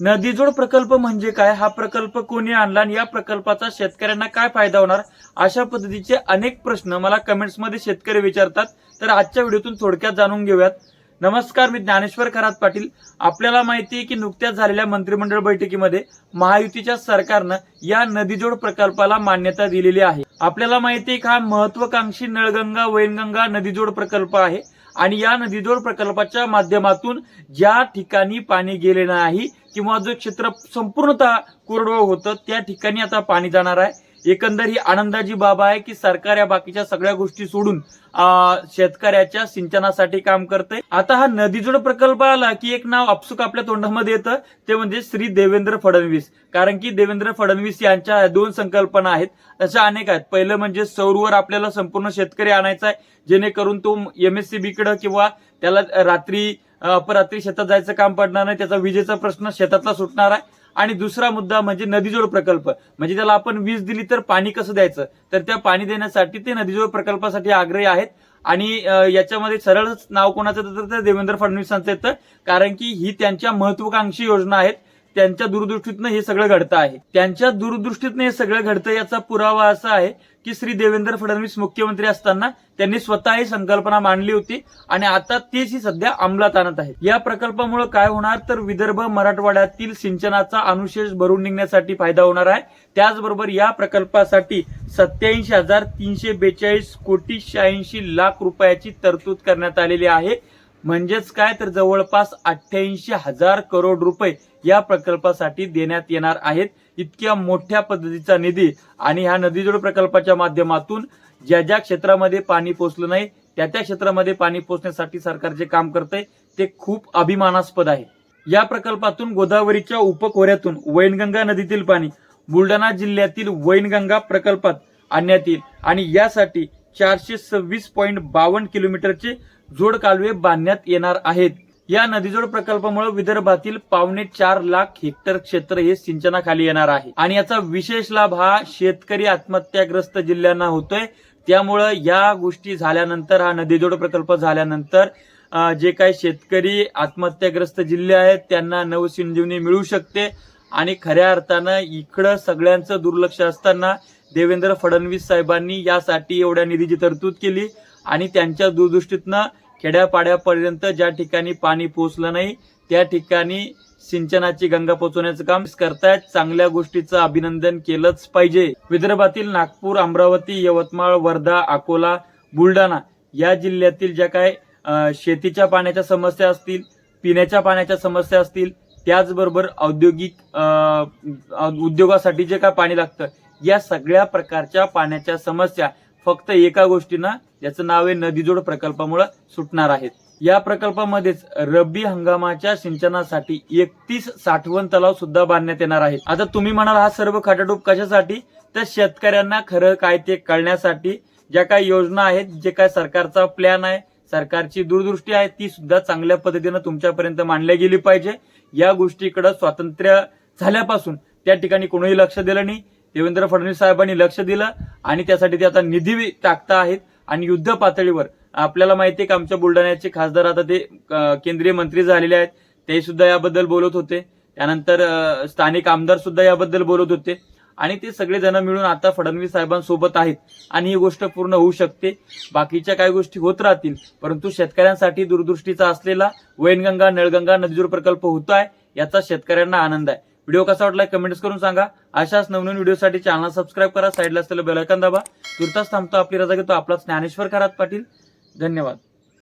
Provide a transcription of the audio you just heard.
नदीजोड प्रकल्प म्हणजे काय? हा प्रकल्प कोणी आणला आणि या प्रकल्पाचा शेतकऱ्यांना काय फायदा होणार? अशा पद्धतीचे अनेक प्रश्न मला कमेंट्समध्ये शेतकरी विचारतात. तर आजच्या व्हिडिओतून थोडक्यात जाणून घेऊयात. नमस्कार मी ज्ञानेश्वर खरात पाटील. आपल्याला माहिती आहे की नुकत्याच झालेल्या मंत्रिमंडळ बैठकीमध्ये महायुतीच्या सरकारनं या नदीजोड प्रकल्पाला मान्यता दिलेली आहे. आपल्याला माहिती आहे हा महत्वाकांक्षी नळगंगा वैनगंगा नदीजोड प्रकल्प आहे. आणि या नदीजोड प्रकल्पाच्या माध्यमातून ज्या ठिकाणी पाणी गेले नाही किंवा जो क्षेत्र संपूर्णतः कोरडवाहू होतं त्या ठिकाणी आता पाणी जाणार आहे. एकंदर ही आनंदाची बाब आहे की सरकार या बाकीच्या सगळ्या गोष्टी सोडून शेतकऱ्याच्या सिंचनासाठी काम करते आता हा नदीजोड प्रकल्प आला की एक नाव आपसुक आपल्या तोंडामध्ये येतं ते म्हणजे श्री देवेंद्र फडणवीस. कारण की देवेंद्र फडणवीस यांच्या दोन संकल्पना आहेत तशा अनेक आहेत. पहिलं म्हणजे सौरवर आपल्याला संपूर्ण शेतकरी आणायचा आहे जेणेकरून तो एमएससीबी कडे किंवा त्याला रात्री अपरात्री शेतात जायचं काम पडणार नाही त्याचा विजेचा प्रश्न शेतातला सुटणार आहे. आणि दुसरा मुद्दा म्हणजे नदीजोड प्रकल्प. म्हणजे त्याला आपण वीज दिली तर पाणी कसं द्यायचं? तर त्या पाणी देण्यासाठी ते नदीजोड प्रकल्पासाठी आग्रही आहेत. आणि याच्यामध्ये सरळच नाव कोणाचं तर देवेंद्र फडणवीसांचं येतं. कारण की ही त्यांच्या महत्वाकांक्षी योजना आहेत. त्यांच्या दूरदृष्टीतनं हे सगळं घडतं आहे. त्यांच्या दूरदृष्टीतनं हे सगळं घडतं याचा पुरावा असा आहे की श्री देवेंद्र फडणवीस मुख्यमंत्री असताना त्यांनी स्वतः ही संकल्पना मांडली होती आणि आता तेच ही सध्या अंमलात आणत आहेत. या प्रकल्पामुळे काय होणार तर विदर्भ मराठवाड्यातील सिंचनाचा अनुशेष भरून निघण्यासाठी फायदा होणार आहे. त्याचबरोबर या प्रकल्पासाठी सत्याऐंशी हजार तीनशे बेचाळीस कोटी शहाऐंशी लाख रुपयाची तरतूद करण्यात आलेली आहे. म्हणजेच काय तर जवळपास अठ्ठ्याऐंशी हजार करोड रुपये या प्रकल्पासाठी देण्यात येणार आहेत. इतक्या मोठ्या पद्धतीचा निधी आणि ह्या नदीजोड प्रकल्पाच्या माध्यमातून ज्या ज्या क्षेत्रामध्ये पाणी पोचलं नाही त्या त्या क्षेत्रामध्ये पाणी पोचण्यासाठी सरकार जे काम करते ते खूप अभिमानास्पद आहे. या प्रकल्पातून गोदावरीच्या उपखोऱ्यातून वैनगंगा नदीतील पाणी बुलढाणा जिल्ह्यातील वैनगंगा प्रकल्पात आणण्यात येईल आणि यासाठी चारशे सव्वीस पॉईंट बावन्न किलोमीटरचे जोड कालवे बांधण्यात येणार आहेत. या नदीजोड प्रकल्पामुळे विदर्भातील पावणे चार लाख हेक्टर क्षेत्र हे सिंचनाखाली येणार आहे. आणि याचा विशेष लाभ हा शेतकरी आत्महत्याग्रस्त जिल्ह्यांना होतोय. त्यामुळं या गोष्टी झाल्यानंतर हा नदीजोड प्रकल्प झाल्यानंतर जे काही शेतकरी आत्महत्याग्रस्त जिल्हे आहेत त्यांना नवसंजीवनी मिळू शकते. आणि खऱ्या अर्थानं इकडं सगळ्यांचं दुर्लक्ष असताना देवेंद्र फडणवीस साहेबांनी यासाठी एवढ्या निधीची तरतूद केली आणि त्यांच्या दूरदृष्टीतनं खेड्यापाड्यापर्यंत ज्या ठिकाणी पाणी पोहोचलं नाही त्या ठिकाणी सिंचनाची गंगा पोहोचवण्याचं काम करतायत. चांगल्या गोष्टीचं अभिनंदन केलंच पाहिजे. विदर्भातील नागपूर अमरावती यवतमाळ वर्धा अकोला बुलढाणा या जिल्ह्यातील ज्या काय शेतीच्या पाण्याच्या समस्या असतील पिण्याच्या पाण्याच्या समस्या असतील त्याचबरोबर औद्योगिक उद्योगासाठी जे काय पाणी लागतं या सगळ्या प्रकारच्या पाण्याच्या समस्या फक्त एका गोष्टीनं याचं नाव आहे नदीजोड प्रकल्पामुळे सुटणार आहेत. या प्रकल्पामध्येच रब्बी हंगामाच्या सिंचनासाठी एकतीस साठवण तलाव सुद्धा बांधण्यात येणार आहेत. आता तुम्ही म्हणाल हा सर्व खटाटोप कशासाठी? तर शेतकऱ्यांना खरं काय ते कळण्यासाठी ज्या काही योजना आहेत जे काय सरकारचा प्लॅन आहे सरकारची दूरदृष्टी आहे ती सुद्धा चांगल्या पद्धतीनं तुमच्यापर्यंत मांडली गेली पाहिजे. या गोष्टीकडे स्वातंत्र्य झाल्यापासून त्या ठिकाणी कोणीही लक्ष दिलं नाही. देवेंद्र फडणवीस साहेबांनी लक्ष दिलं आणि त्यासाठी ते आता निधी टाकता आहेत आणि युद्ध पातळीवर आपल्याला माहिती आहे की आमच्या बुलढाण्याचे खासदार आता ते केंद्रीय मंत्री झालेले आहेत. ते सुद्धा याबद्दल बोलत होते. त्यानंतर स्थानिक आमदार सुद्धा याबद्दल बोलत होते. आणि ते सगळेजण मिळून आता फडणवीस साहेबांसोबत आहेत. आणि ही गोष्ट पूर्ण होऊ शकते. बाकीच्या काही गोष्टी होत राहतील. परंतु शेतकऱ्यांसाठी दूरदृष्टीचा असलेला वैनगंगा नळगंगा नदीजोड प्रकल्प होतो आहे याचा शेतकऱ्यांना आनंद आहे. व्हिडिओ कसा वाटला कमेंट्स करून सांगा. अशाच नवनवीन व्हिडिओसाठी चॅनल सबस्क्राईब करा साईडला असलेलं बेलायकन दाबा. तुर्तास थांबतो आपली रजा घेतो. आपला ज्ञानेश्वर खरात पाटील. धन्यवाद.